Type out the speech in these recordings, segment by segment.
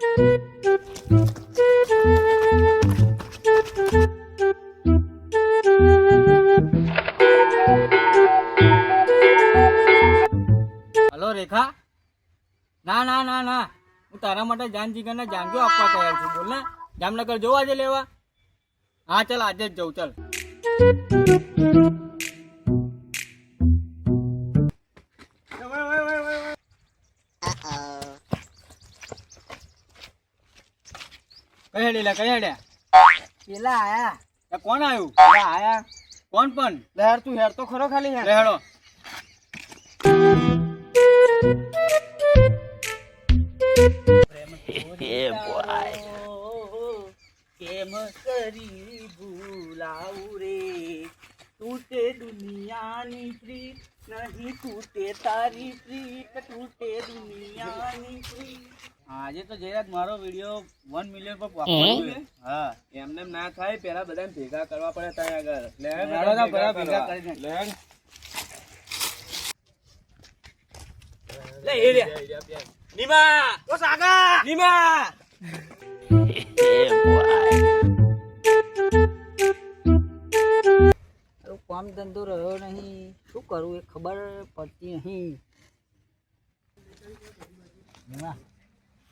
Hello રેખા. ના ના ના ના. હું તારા માટે જાન જીગરના જાનજો આપવા તૈયાર છું. બોલ ને. જામનગર જોવા આજે લેવા? હા, ચાલ, આજે જ જઉં ચાલ. કઈ હેડેલા કઈ હેડ્યા પેલા આયા. કોણ આવ્યું પેલા આયા. કોણ પણ? લહેર તું હેર તો ખરો ખાલી હેર. લે હેડો કેમ કરી ભૂલાવું રે? તૂટે દુનિયાની પ્રીત નહીં તૂટે તારી પ્રીત તૂટે દુનિયાની પ્રીત આજે તો જયરાજ મારો વીડિયો વન મિલિયન પર પહોંચવાનો છે હા. એમને એમ ના થાય પેલા બધાને ભેગા કરવા પડે ત્યાં આગળ. લે બધા ભેગા કરી કરીને. લે. લે એ નીમા! ઓ સાગા નીમા! કામ ધંધો રહ્યો નહીં. શું કરું એ ખબર પડતી નહીં.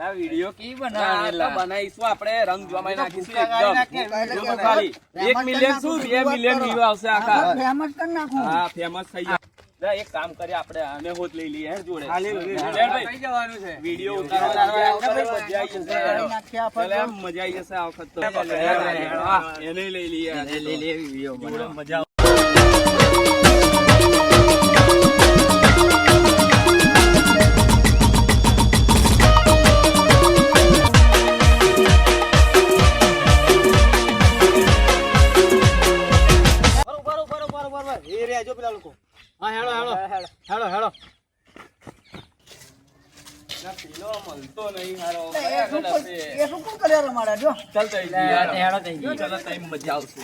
ને. વિડિયો કી બનાવેલા બનાવીશું આપણે રંગ જોમાઈ નાખીશું એકદમ ખાલી એક મિલિયન શું બે મિલિયન વ્યૂ આવશે આખા ફેમસ કરી નાખું હા ફેમસ થઈ જાય એક કામ કરીએ આપણે આને હોત લઈ લઈએ જોડે ખાલી જવાનું છે વિડિયો ઉતારવા મજા આવી જશે આ વખત તો એને લઈ લઈએ. વીડિયો મજા તઈ મજા આવશે.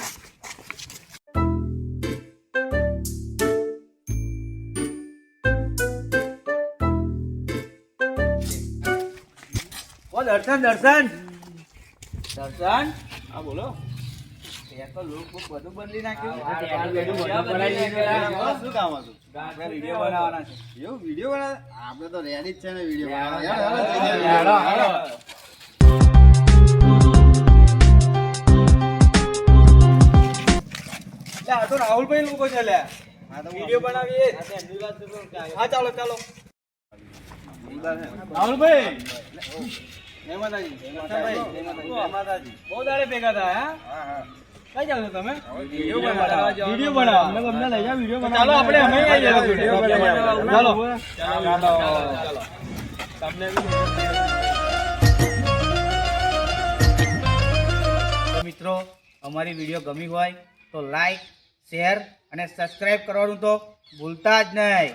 ઓ દર્શન દર્શન. દર્શન? હા બોલો. તે તો લોક બધું બદલી નાખ્યું. શું કામ હતું? વીડિયો બનાવવાના છે. એવું વીડિયો બનાવે? આપણે તો રેડી જ છે ને વીડિયો બનાવવા. આ તો રાહુલભાઈ લોકો છે લે. હા, તો હું. વીડિયો બનાવીએ. હા ચાલો ચાલો. રાહુલભાઈ. જય માતાજી. જય માતાજી. જય માતાજી. બહુ દાડે ભેગા થયા હા. કઈ જાવ છો તમે? વીડિયો બનાવવા જવાનું. વીડિયો બનાવવા અમને અમને લઈ જાઓ વીડિયો બનાવવા ચાલો આપણે અમે આવી જઈએ વીડિયો બનાવવા ચાલો ચાલો, ચાલો, ચાલો. તમને મિત્રો અમારી વીડિયો ગમી હોય તો લાઈક શેર અને સબસ્ક્રાઈબ કરવાનું તો ભૂલતા જ નહીં.